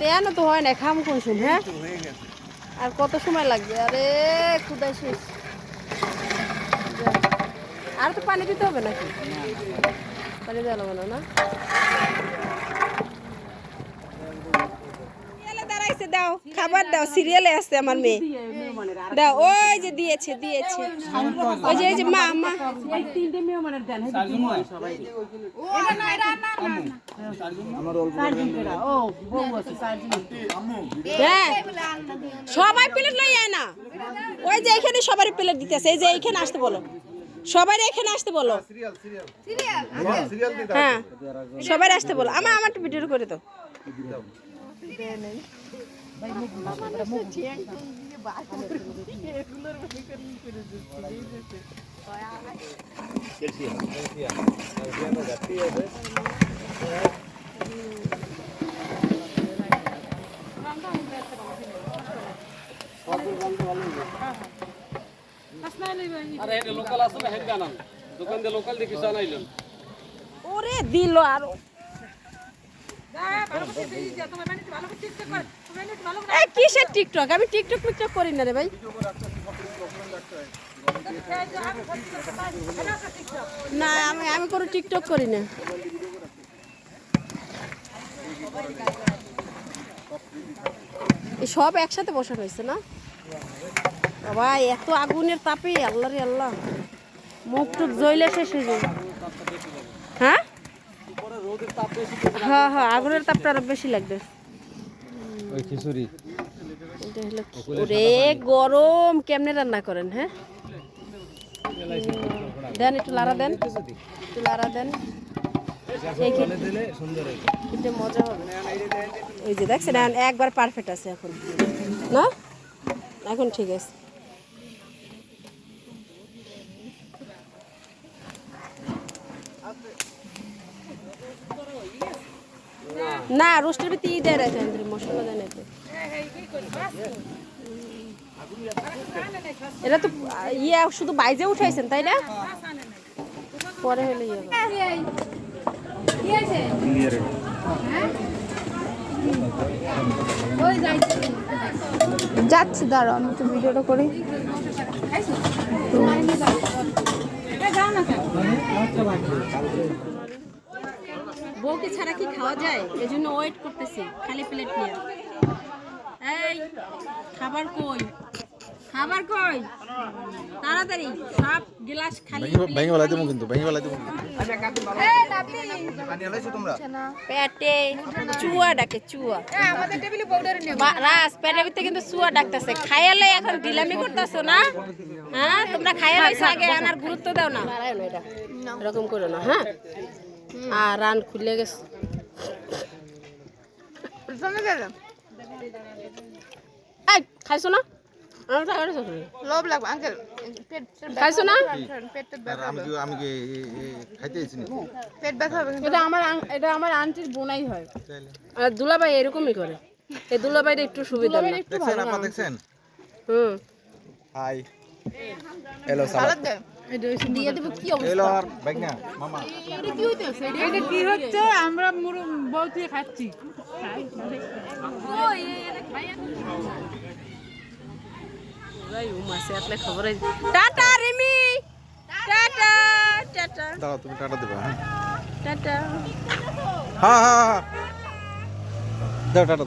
তেয়ানো তো হয় না খাম কোন শুন হ্যাঁ? আর কত সময় লাগবে? আরে খুদাই শেষ। আর তো পানি দিতে হবে নাকি? পানি দেওয়া না না সিরিয়ালে দাঁড়াইছে দাও খাবার দাও সিরিয়ালে আছে আমার মেয়ে। দাও ওই যে দিয়েছে দিয়েছে। ওই যে এই যে মা মা। সবাই প্লেট লই যায় না। ওই যে এখানে সবারই প্লেট দিতেছে এই যে এইখানে আসতে বলো। সবাই এখানে আসতে বলো। হ্যাঁ সবাই আসতে বলো। আমার আমার ভিডিও করে দাও। এটা লোকাল আছে না হেড গানান দোকান দিয়ে লোকাল দিয়ে কিছু আনাইলেন। ওরে দিল আরও কিসের টিকটক আমি টিকটক টিকটক করি না রে ভাই। না, আমি আমি কোনো টিকটক করি না। সব একসাথে বসানো হয়েছে না? বাবা, এত আগুনের তাপে, আল্লাহ রে আল্লাহ। মুখ টুক জ্বলে শেষ হয়ে যাবে। হ্যাঁ? হ্যাঁ হ্যাঁ আগুনের তাপটা আরও বেশি লাগবে। ওই খিচুড়ি। ওরে গরম কেমনে রান্না করেন হ্যাঁ? দেন একটু লাড়া দেন। একটু লাড়া দেন। খেতে মজা হবে। ওই যে দেখছেন একবার পারফেক্ট আছে এখন। না? এখন ঠিক আছে। না রোস্টের ভিতরে ই দেয় রাখেন মশলা দেয় না। এটা তো ইয়ে শুধু বাইজে উঠাইছেন তাই না পরে হলে ইয়ে। যাচ্ছি দাঁড়াও আমি একটু ভিডিওটা করি বউকে ছাড়া কি খাওয়া যায়? এই জন্য ওয়েট করতেছি খালি প্লেট নিয়ে। এই খাবার কই? খাবার কই? তাড়াতাড়ি সব গ্লাস খালি ভেঙে বেলা দেবো কিন্তু ভেঙে বেলা দেবো পেটে চুয়া ডাকে চুয়া। আমাদের টেবিলে বউডারে রাস পেটের ভিতরে কিন্তু চুয়া ডাকতেছে। খাইয়ালে এখন ঢিলামি করতেছো না? হ্যাঁ তোমরা আগে আনার গুরুত্ব দাও না। এরকম করো না হ্যাঁ? আর রান খুলে গেছে। খাইছো না? লোভ লাগবে আঙ্কেল পেট খাইছো না? আমি কি খাইতে ব্যথা হবে এটা আমার আং- এটা আমার আন্টির বোনাই হয়। আর দুলাভাই এরকমই করে। এই দুলাভাইটা একটু সুবিধা না দেখছেন আপা দেখছেন? হুম। হাই। হ্যালো সালাদ সালাদ দে দিয়ে দেবো কি হ্যালো আর বাইগনা মামা এটা কি হচ্ছে আমরা মুরু বউ থেকে খাচ্ছি ভাই ও মাসে আসলে খবর আছে টাটা রিমি টাটা টাটা দাঁড়াও তুমি টাটা দেবে হ্যাঁ টাটা হ্যাঁ হ্যাঁ হ্যাঁ দাও টাটা দাও